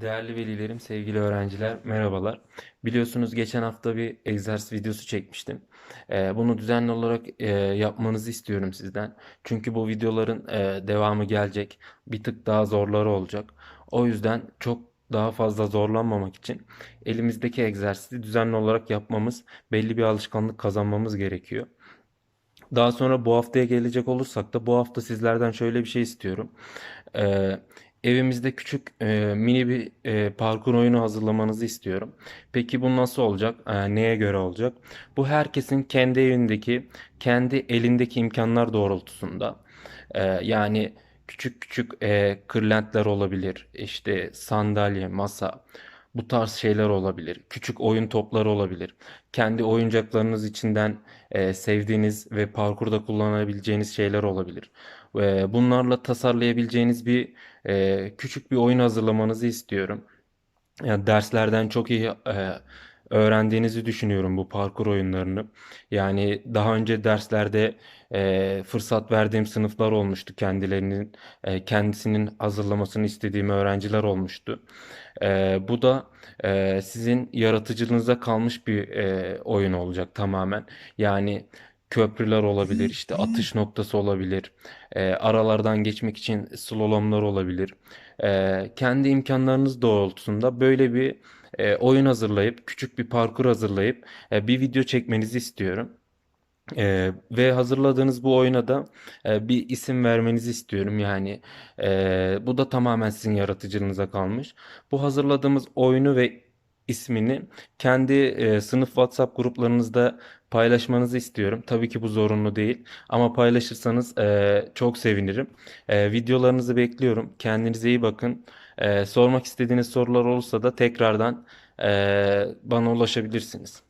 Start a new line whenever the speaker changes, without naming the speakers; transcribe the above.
Değerli velilerim, sevgili öğrenciler, merhabalar. Biliyorsunuz geçen hafta bir egzersiz videosu çekmiştim. Ee, bunu düzenli olarak e, yapmanızı istiyorum sizden. Çünkü bu videoların e, devamı gelecek. Bir tık daha zorları olacak. O yüzden çok daha fazla zorlanmamak için elimizdeki egzersizi düzenli olarak yapmamız, belli bir alışkanlık kazanmamız gerekiyor. Daha sonra bu haftaya gelecek olursak da bu hafta sizlerden şöyle bir şey istiyorum. Ee, evimizde küçük e, mini bir e, parkur oyunu hazırlamanızı istiyorum. Peki bu nasıl olacak? Ee, neye göre olacak? Bu herkesin kendi evindeki, kendi elindeki imkanlar doğrultusunda. Ee, yani küçük küçük e, kırlentler olabilir, işte sandalye, masa. Bu tarz şeyler olabilir. Küçük oyun topları olabilir. Kendi oyuncaklarınız içinden e, sevdiğiniz ve parkurda kullanabileceğiniz şeyler olabilir. E, bunlarla tasarlayabileceğiniz bir e, küçük bir oyun hazırlamanızı istiyorum. Yani derslerden çok iyi e, öğrendiğinizi düşünüyorum bu parkur oyunlarını. Yani daha önce derslerde e, fırsat verdiğim sınıflar olmuştu kendilerinin e, kendisinin hazırlamasını istediğim öğrenciler olmuştu. E, bu da e, sizin yaratıcılığınıza kalmış bir e, oyun olacak tamamen. Yani köprüler olabilir, işte atış noktası olabilir, e, aralardan geçmek için slalomlar olabilir. E, kendi imkanlarınız doğrultusunda böyle bir e, oyun hazırlayıp, küçük bir parkur hazırlayıp e, bir video çekmenizi istiyorum. Ee, ve hazırladığınız bu oyuna da e, bir isim vermenizi istiyorum. Yani e, bu da tamamen sizin yaratıcılığınıza kalmış. Bu hazırladığımız oyunu ve ismini kendi e, sınıf WhatsApp gruplarınızda paylaşmanızı istiyorum. Tabii ki bu zorunlu değil ama paylaşırsanız e, çok sevinirim. E, videolarınızı bekliyorum. Kendinize iyi bakın. E, sormak istediğiniz sorular olursa da tekrardan e, bana ulaşabilirsiniz.